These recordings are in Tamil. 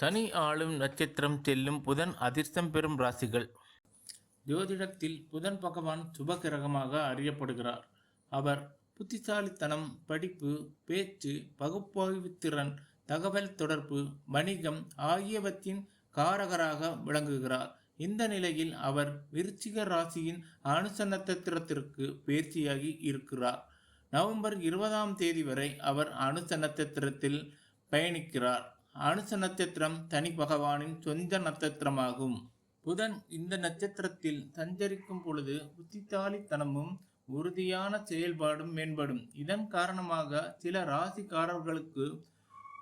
சனி ஆளும் நட்சத்திரம் செல்லும் புதன் அதிர்ஷ்டம் பெறும் ராசிகள். ஜோதிடத்தில் புதன் பகவான் சுபகிரகமாக அறியப்படுகிறார். அவர் புத்திசாலித்தனம் படிப்பு பேச்சு பகுப்பாய்வு திறன் தகவல் தொடர்பு வணிகம் ஆகியவற்றின் காரகராக விளங்குகிறார். இந்த நிலையில் அவர் விருச்சிக ராசியின் அனுச நட்சத்திரத்திற்கு பேர்ச்சியாகி இருக்கிறார். நவம்பர் இருபதாம் தேதி வரை அவர் அனுச நட்சத்திரத்தில் பயணிக்கிறார். அனுச நட்சத்திரம் தனி பகவானின் சொந்த நட்சத்திரமாகும். புதன் இந்த நட்சத்திரத்தில் சஞ்சரிக்கும் பொழுது புத்தித்தாலித்தனமும் உறுதியான செயல்பாடும் மேம்படும். இதன் காரணமாக சில ராசிக்காரர்களுக்கு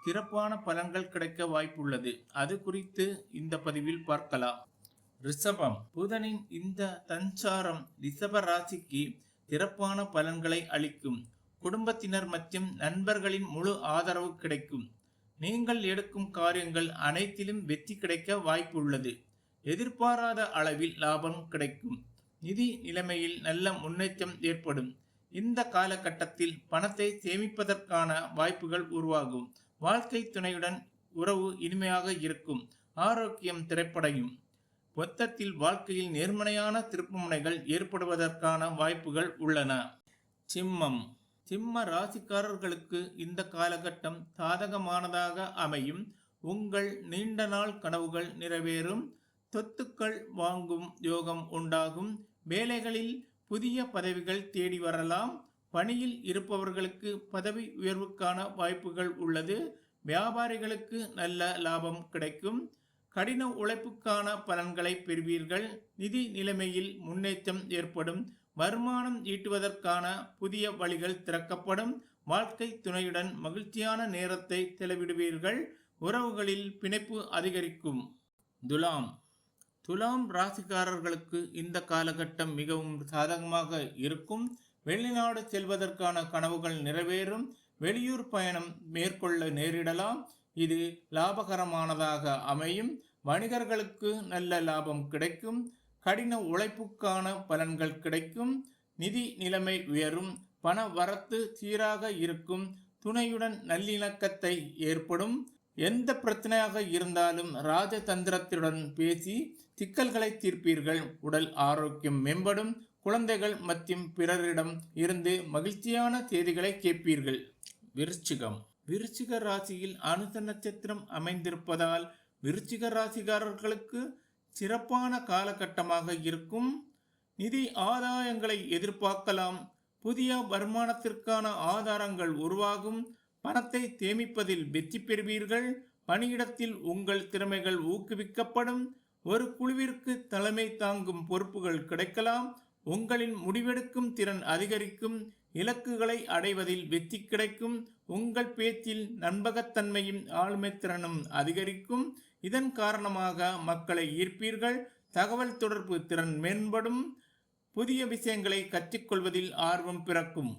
சிறப்பான பலன்கள் கிடைக்க வாய்ப்புள்ளது. அது குறித்து இந்த பதிவில் பார்க்கலாம். ரிஷபம். புதனின் இந்த தஞ்சாரம் ரிஷப ராசிக்கு சிறப்பான பலன்களை அளிக்கும். குடும்பத்தினர் மற்றும் நண்பர்களின் முழு ஆதரவு கிடைக்கும். நீங்கள் எடுக்கும் காரியங்கள் அனைத்திலும் வெற்றி கிடைக்க வாய்ப்புள்ளது. எதிர்பாராத அளவில் லாபம் கிடைக்கும். நிதி நிலைமையில் நல்ல முன்னேற்றம் ஏற்படும். இந்த காலகட்டத்தில் பணத்தை சேமிப்பதற்கான வாய்ப்புகள் உருவாகும். வாழ்க்கை துணையுடன் உறவு இனிமையாக இருக்கும். ஆரோக்கியம் திரைப்படையும் மொத்தத்தில் வாழ்க்கையில் நேர்மறையான திருப்புமுனைகள் ஏற்படுவதற்கான வாய்ப்புகள் உள்ளன. சிம்மம். சிம்ம ராசிக்காரர்களுக்கு இந்த காலகட்டம் சாதகமானதாக அமையும். உங்கள் நீண்ட நாள் கனவுகள் நிறைவேறும். சொத்துக்கள் வாங்கும் யோகம் உண்டாகும். வேலைகளில் புதிய பதவிகள் தேடி வரலாம். பணியில் இருப்பவர்களுக்கு பதவி உயர்வுக்கான வாய்ப்புகள் உள்ளது. வியாபாரிகளுக்கு நல்ல லாபம் கிடைக்கும். கடின உழைப்புக்கான பலன்களை பெறுவீர்கள். நிதி நிலைமையில் முன்னேற்றம் ஏற்படும். வருமானம் ஈட்டுவதற்கான புதிய வழிகள் திறக்கப்படும். வாழ்க்கை துணையுடன் மகிழ்ச்சியான நேரத்தை செலவிடுவீர்கள். உறவுகளில் பிணைப்பு அதிகரிக்கும். துலாம். துலாம் ராசிக்காரர்களுக்கு இந்த காலகட்டம் மிகவும் சாதகமாக இருக்கும். வெளிநாடு செல்வதற்கான கனவுகள் நிறைவேறும். வெளியூர் பயணம் மேற்கொள்ள நேரிடலாம். இது லாபகரமானதாக அமையும். வணிகர்களுக்கு நல்ல லாபம் கிடைக்கும். கடின உழைப்புக்கான பலன்கள் கிடைக்கும். நிதி நிலைமை உயரும். பண வரத்து சீராக இருக்கும். துணையுடன் நல்லிணக்கத்தை ஏற்படும். எந்த பிரச்சனையாக இருந்தாலும் ராஜதந்திரத்துடன் பேசி சிக்கல்களை தீர்ப்பீர்கள். உடல் ஆரோக்கியம் மேம்படும். குழந்தைகள் மற்றும் பிறரிடம் இருந்து மகிழ்ச்சியான செய்திகளை கேட்பீர்கள். விருச்சிகம். விருச்சிக ராசியில் அனுச நட்சத்திரம் அமைந்திருப்பதால் விருச்சிக ராசிகாரர்களுக்கு சிறப்பான காலகட்டமாக இருக்கும். நிதி ஆதாயங்களை எதிர்பார்க்கலாம். புதிய வருமானத்திற்கான ஆதாரங்கள் உருவாகும். பணத்தை சேமிப்பதில் வெற்றி பெறுவீர்கள். பணியிடத்தில் உங்கள் திறமைகள் ஊக்குவிக்கப்படும். ஒரு குழுவிற்கு தலைமை தாங்கும் பொறுப்புகள் கிடைக்கலாம். உங்களின் முடிவெடுக்கும் திறன் அதிகரிக்கும் இலக்குகளை அடைவதில் வெற்றி கிடைக்கும் உங்கள் பேச்சில் நண்பகத்தன்மையும் ஆளுமை திறனும் அதிகரிக்கும். இதன் காரணமாக மக்களை ஈர்ப்பீர்கள் தகவல் தொடர்பு திறன் மேம்படும் புதிய விஷயங்களை கற்றுக்கொள்வதில் ஆர்வம் பிறக்கும்.